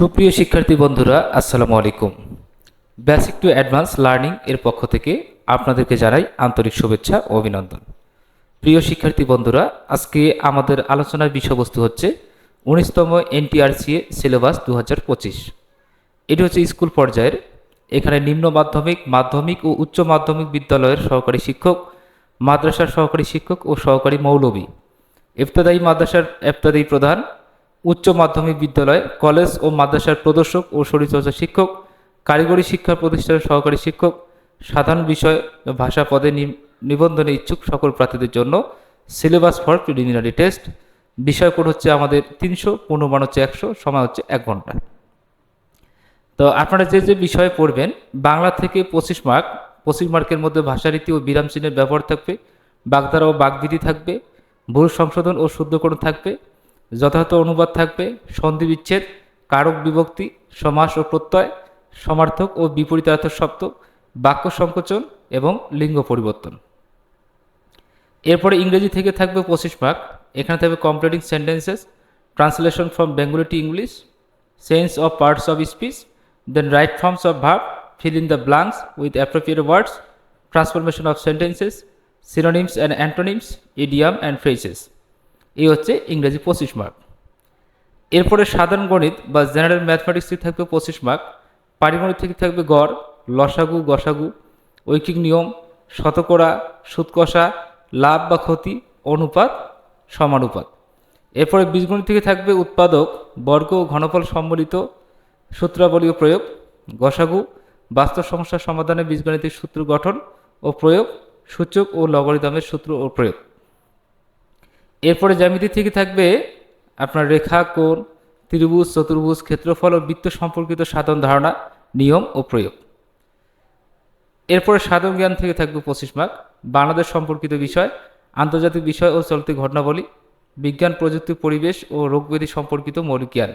সুপ্রিয় শিক্ষার্থী বন্ধুরা, আসসালামু আলাইকুম। বেসিক টু অ্যাডভান্স লার্নিং এর পক্ষ থেকে আপনাদেরকে জানাই আন্তরিক শুভেচ্ছা ও অভিনন্দন। প্রিয় শিক্ষার্থী বন্ধুরা, আজকে আমাদের আলোচনার বিষয়বস্তু হচ্ছে উনিশতম এনটিআরসিএ সিলেবাস দু হাজার পঁচিশ। এটি হচ্ছে স্কুল পর্যায়ের। এখানে নিম্ন মাধ্যমিক মাধ্যমিক ও উচ্চ মাধ্যমিক বিদ্যালয়ের সহকারী শিক্ষক, মাদ্রাসার সহকারী শিক্ষক ও সহকারী মৌলবী। ইফতাদায়ী মাদ্রাসার ইফতাদায়ী প্রধান উচ্চ মাধ্যমিক বিদ্যালয়, কলেজ ও মাদ্রাসার প্রদর্শক ও শরীরচর্চা শিক্ষক, কারিগরি শিক্ষা প্রতিষ্ঠানের সহকারী শিক্ষক, সাধারণ বিষয় ভাষা পদে নিবন্ধনে ইচ্ছুক সকল প্রার্থীদের জন্য সিলেবাস ফর প্রিলিমিনারি টেস্ট বিষয় কোড হচ্ছে আমাদের তিনশো, পূর্ণমান হচ্ছে একশো সময় হচ্ছে এক ঘণ্টা। তো আপনারা যে যে বিষয়ে পড়বেন, বাংলা থেকে পঁচিশ মার্ক, পঁচিশ মার্কের মধ্যে ভাষারীতি ও বিরাম চিহ্নের ব্যবহার থাকবে, বাগধারা ও বাগবিধি থাকবে ভুল সংশোধন ও শুদ্ধকরণ থাকবে যথাযথ অনুবাদ থাকবে, সন্ধি বিচ্ছেদ, কারক বিভক্তি, সমাস ও প্রত্যয়, সমার্থক ও বিপরীতার্থ শব্দ, বাক্য সংকোচন এবং লিঙ্গ পরিবর্তন। এরপরে ইংরেজি থেকে থাকবে পঁচিশ ভাগ, এখানে থাকবে completing sentences translation from Bengali to English sense of parts of speech then right forms of verb fill in the blanks with appropriate words transformation of sentences synonyms and antonyms idiom and phrases এই হচ্ছে ইংরেজি পঁচিশ mark এরপরে সাধারণ গণিত বা general mathematics থেকে থাকবে পঁচিশ মার্ক পারিগণিত থেকে থাকবে গড়, লসাগু, গসাগু ঐকিক নিয়ম, শতকরা, সুৎকষা, লাভ বা ক্ষতি, অনুপাত, সমানুপাত। এরপরে বীজগণিত থেকে থাকবে উৎপাদক, বর্গ ও ঘনফল সম্বলিত সূত্রাবলীয় প্রয়োগ, গসাগু, বাস্তব সমস্যার সমাধানে বীজগণিতের সূত্র গঠন ও প্রয়োগ, সূচক ও লগারিদমের সূত্র ও প্রয়োগ। এরপরে জ্যামিতি থেকে থাকবে আপনার রেখা, কোণ, ত্রিভুজ, চতুর্ভুজ, ক্ষেত্রফল ও বৃত্ত সম্পর্কিত সাধারণ ধারণা, নিয়ম ও প্রয়োগ। এরপরে সাধারণ জ্ঞান থেকে থাকবে পঁচিশ মার্ক, বাংলাদেশ সম্পর্কিত বিষয়, আন্তর্জাতিক বিষয় ও চলতি ঘটনাবলী, বিজ্ঞান, প্রযুক্তি, পরিবেশ ও রোগব্যাধি সম্পর্কিত মৌলিক জ্ঞান।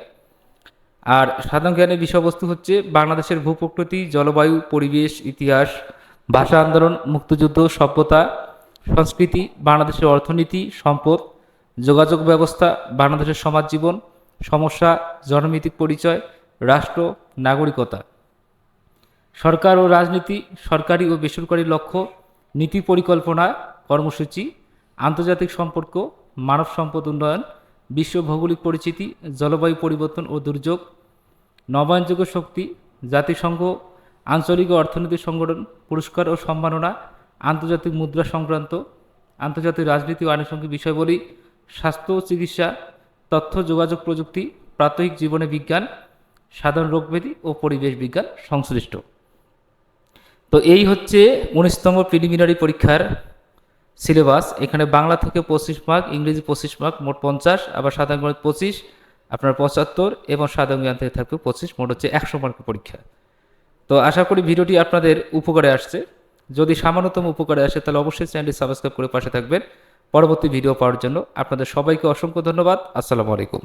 আর সাধারণ জ্ঞানের বিষয়বস্তু হচ্ছে বাংলাদেশের ভূপ্রকৃতি, জলবায়ু, পরিবেশ, ইতিহাস, ভাষা আন্দোলন, মুক্তিযুদ্ধ, সভ্যতা সংস্কৃতি, বাংলাদেশের অর্থনীতি, সম্পদ, যোগাযোগ ব্যবস্থা, বাংলাদেশের সমাজ জীবন, সমস্যা জনমিতিক পরিচয়, রাষ্ট্র, নাগরিকতা। সরকার ও রাজনীতি, সরকারি ও বেসরকারি লক্ষ্য, নীতি পরিকল্পনা, কর্মসূচি, আন্তর্জাতিক সম্পর্ক, মানব সম্পদ উন্নয়ন, বিশ্ব ভৌগোলিক পরিচিতি, জলবায়ু পরিবর্তন ও দুর্যোগ, নবায়নযোগ্য শক্তি, জাতিসংঘ, আঞ্চলিক ও অর্থনৈতিক সংগঠন, পুরস্কার ও সম্মাননা আন্তর্জাতিক মুদ্রা সংক্রান্ত, আন্তর্জাতিক রাজনীতি ও আনুষঙ্গিক বিষয়বলী স্বাস্থ্য, চিকিৎসা, তথ্য, যোগাযোগ প্রযুক্তি, প্রাত্যহিক জীবনে বিজ্ঞান, সাধারণ রোগব্যাধি ও পরিবেশ বিজ্ঞান সংশ্লিষ্ট। তো এই হচ্ছে উনিশতম প্রিলিমিনারি পরীক্ষার সিলেবাস এখানে বাংলা থেকে পঁচিশ মার্ক ইংরেজি পঁচিশ মার্ক মোট পঞ্চাশ, আবার সাধারণ গণিত পঁচিশ, আপনার পঁচাত্তর এবং সাধারণ জ্ঞান থেকে থাকবে পঁচিশ, মোট হচ্ছে একশো মার্কের পরীক্ষা। তো আশা করি ভিডিওটি আপনাদের উপকারে আসছে। যদি সামান্যতম উপকারে আসে, তাহলে অবশ্যই চ্যানেলটি সাবস্ক্রাইব করে পাশে থাকবেন। পরবর্তী ভিডিও পাওয়ার জন্য আপনাদের সবাইকে অসংখ্য ধন্যবাদ। আসসালামু আলাইকুম।